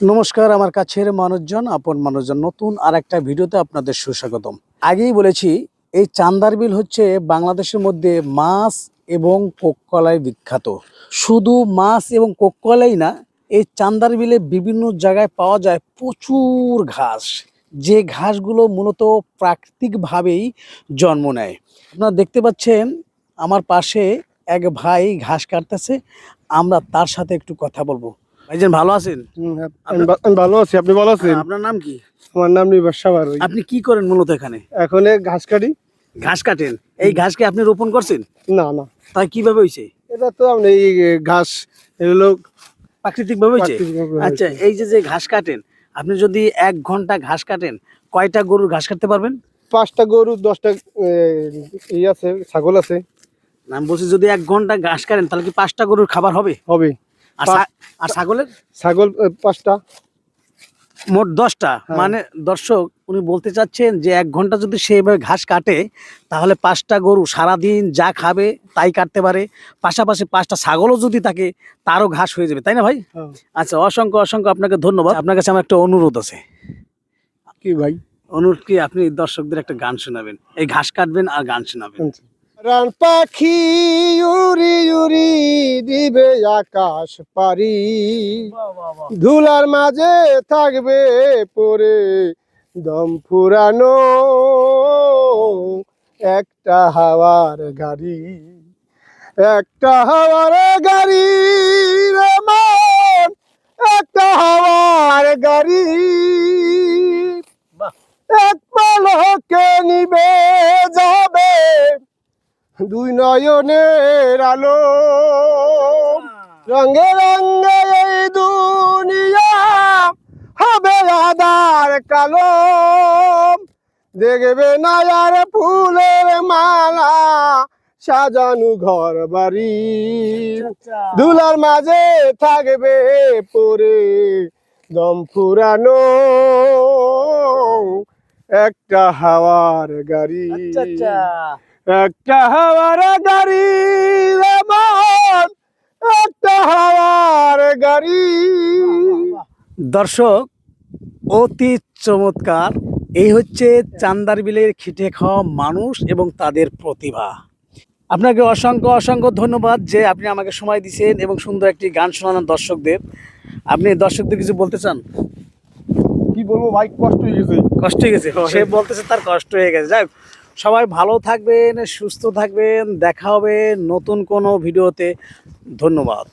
নমস্কার, আমার কাছের মানুষজন, আপন মানুষজন, নতুন আর একটা ভিডিওতে আপনাদের সুস্বাগতম। আগেই বলেছি, এই চান্দার বিল হচ্ছে বাংলাদেশের মধ্যে মাছ এবং কোককলায় বিখ্যাত। শুধু মাছ এবং কোককলাই না, এই চান্দার বিলে বিভিন্ন জায়গায় পাওয়া যায় প্রচুর ঘাস। যে ঘাসগুলো মূলত প্রাকৃতিকভাবেই জন্ম নেয়। আপনারা দেখতে পাচ্ছেন, আমার পাশে এক ভাই ঘাস কাটতেছে, আমরা তার সাথে একটু কথা বলব। ভাইজান ভালো আছেন? হ্যাঁ, আমি ভালো আছি আপনি ভালো আছেন? আপনার নাম কি? আমার নাম নিবাস সাবার আপনি কি করেন মূলত এখানে? এখন ঘাস কাটি। ঘাস কাটেন। এই ঘাসকে আপনি রোপণ করছেন? না না। তাই কীভাবে হয়েছে এটা তো আপনি এই ঘাস এগুলো প্রাকৃতিক ভাবে আচ্ছা এই যে যে ঘাস কাটেন আপনি যদি এক ঘণ্টা ঘাস কাটেন কয়টা গরুর ঘাস কাটতে পারবেন? পাঁচটা গরু দশটা ই আছে ছাগল আছে। আমি বলছি যদি এক ঘণ্টা ঘাস কাটেন তাহলে কি পাঁচটা গরুর খাবার হবে? হবে। আর ছাগলের? ছাগল পাঁচটা। মোট দশটা। হ্যাঁ। মানে দর্শক উনি বলতে চাচ্ছেন যে এক ঘণ্টা যদি সেইভাবে ঘাস কাটে তাহলে পাঁচটা গরু সারাদিন যা খাবে তাই কাটতে পারে। পাশাপাশি পাঁচটা ছাগলও যদি থাকে তারও ঘাস হয়ে যাবে। তাই না ভাই? হ্যাঁ। আচ্ছা অসংখ্য অসংখ্য আপনাকে ধন্যবাদ। আপনার কাছে আমার একটা অনুরোধ আছে। কি ভাই? অনুরোধ কি? আপনি দর্শকদের একটা গান শোনাবেন। এই ঘাস কাটবেন আর গান শোনাবেন। রান পাখি উড়ি উড়ি দিবে আকাশ পারি ধুলার মাঝে থাকবে পরে দম ফুরানো একটা হাওয়ার গাড়ি। একটা হাওয়ার গাড়ি রে মন একটা হাওয়ার গাড়ি। এক পলকে নিবে যাবে দুই নয়নের আলো। রঙে রঙে এই দুনিয়া হবে আদার কালো। দেখবে না আর ফুলের মালা, সাজানো ঘর বাড়ি। ধুলার মাঝে থাকবে পরে দম ফুরানো। একটা হাওয়ার গাড়ি। আচ্ছা আচ্ছা। একটা হাওয়ার গাড়ি রে একটা হাওয়ার গাড়ি। দর্শক অতি চমৎকার। এই হচ্ছে চান্দার বিলের খিটে খাওয়া মানুষ এবং তাদের প্রতিভা। আপনাকে অসংখ্য অসংখ্য ধন্যবাদ যে আপনি আমাকে সময় দিয়েছেন এবং সুন্দর একটি গান শোনানোর দর্শকদের। আপনি দর্শকদের কিছু বলতে চান? কি বলব ভাই কষ্ট হয়ে গেছে। কষ্ট হয়ে গেছে? সে বলতেছে তার কষ্ট হয়ে গেছে। যাই সবাই ভালো থাকবেন সুস্থ থাকবেন দেখা হবে নতুন কোনো ভিডিওতে। ধন্যবাদ।